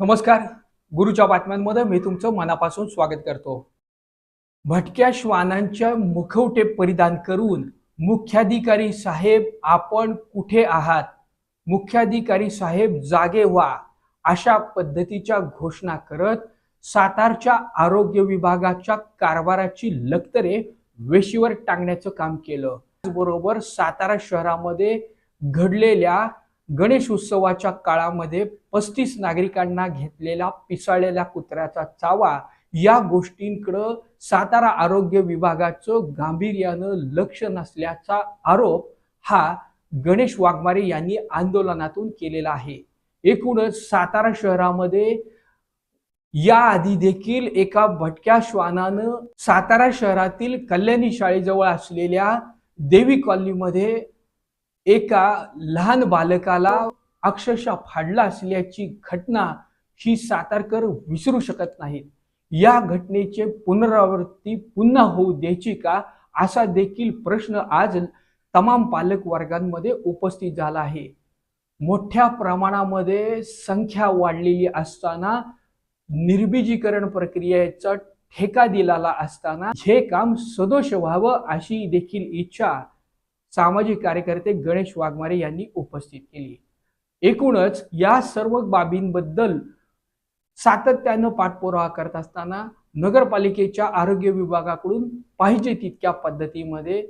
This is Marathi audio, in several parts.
नमस्कार. गुरुच्या बातम्यांमध्ये मी तुमचं मनापासून स्वागत करतो. भटक्या श्वानांच्या मुखवटे परिधान करून मुख्याधिकारी साहेब आपण कुठे आहात? मुख्याधिकारी साहेब जागे व्हा. अशा पद्धतीच्या घोषणा करत सातारच्या आरोग्य विभागाच्या कारभाराची लक्तरे वेशीवर टांगण्याचं काम केलं. त्याचबरोबर सातारा शहरामध्ये घडलेल्या गणेश उत्सवाच्या काळामध्ये पस्तीस नागरिकांना घेतलेला पिसाळलेल्या कुत्र्याचा चावा या गोष्टींकडं सातारा आरोग्य विभागाचं गांभीर्यानं लक्ष नसल्याचा आरोप हा गणेश वाघमारे यांनी आंदोलनातून केलेला आहे. एकूणच सातारा शहरामध्ये याआधी देखील एका भटक्या श्वानानं सातारा शहरातील कल्याणी शाळेजवळ असलेल्या देवी कॉलनीमध्ये एका लहान बालकाला अक्षरशः फाडला असल्याची घटना ही सातारकर विसरू शकत नाहीत. या घटनेचे पुनरावृत्ती पुन्हा होऊ द्यायची का असा देखील प्रश्न आज तमाम पालक वर्गांमध्ये उपस्थित झाला आहे. मोठ्या प्रमाणामध्ये संख्या वाढलेली असताना निर्बीजीकरण प्रक्रियेचा ठेका दिलेला असताना हे काम सदोष व्हावं अशी देखील इच्छा सामाजिक कार्यकर्ते गणेश वाघमारे यांनी उपस्थित केली. एकूणच या सर्व बाबींबद्दल सातत्यानं पाठपुरावा करत असताना नगरपालिकेच्या आरोग्य विभागाकडून पाहिजे तितक्या पद्धतीमध्ये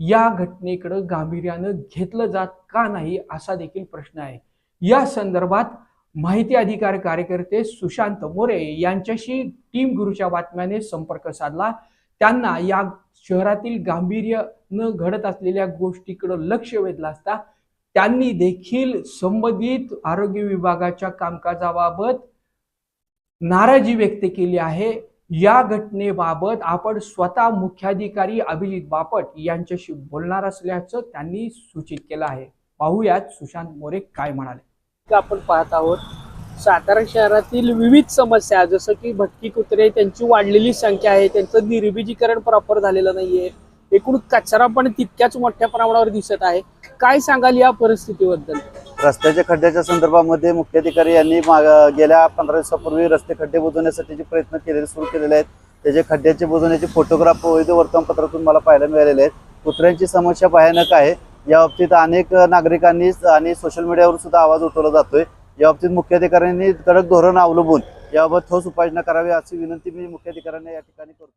या घटनेकडे गांभीर्यानं घेतलं जात का नाही असा देखील प्रश्न आहे. या संदर्भात माहिती अधिकार कार्यकर्ते सुशांत मोरे यांच्याशी टीम गुरुच्या बातम्याने संपर्क साधला. त्यांना या शहरातील गांभीर्य न घडत असलेल्या गोष्टीकडे लक्ष वेधलं असता त्यांनी देखील संबंधित आरोग्य विभागाच्या कामकाजाबाबत नाराजी व्यक्त केली आहे. या घटनेबाबत आपण स्वतः मुख्याधिकारी अभिजित बापट यांच्याशी बोलणार असल्याचं त्यांनी सूचित केलं आहे. पाहूयात सुशांत मोरे काय म्हणाले. आपण पाहत आहोत सातारा शहरातील विविध समस्या जसं की भटकी कुत्रे त्यांची वाढलेली संख्या आहे त्यांचं निर्बीजीकरण प्रॉपर झालेलं नाहीये. एकूण कचरा पण तितक्याच मोठ्या प्रमाणावर दिसत आहे. काय सांगाल या परिस्थितीबद्दल? रस्त्याच्या खड्ड्याच्या संदर्भामध्ये मुख्याधिकारी यांनी माग- गेल्या पंधरा दिवसापूर्वी रस्ते खड्डे बुजवण्यासाठी जे प्रयत्न केलेले सुरू केलेले आहेत त्याचे खड्ड्याचे बुजवण्याचे फोटोग्राफ वैध वर्तमानपत्रातून मला पाहायला मिळालेले आहेत. कुत्र्यांची समस्या भयानक आहे. या बाबतीत अनेक नागरिकांनी आणि सोशल मीडियावर सुद्धा आवाज उठवला जातोय. याबाबतीत मुख्याधिकाऱ्यांनी कडक धोरण अवलंबून याबाबत ठोस उपाययोजना करावी अशी विनंती मी मुख्याधिकाऱ्यांना या ठिकाणी करतो.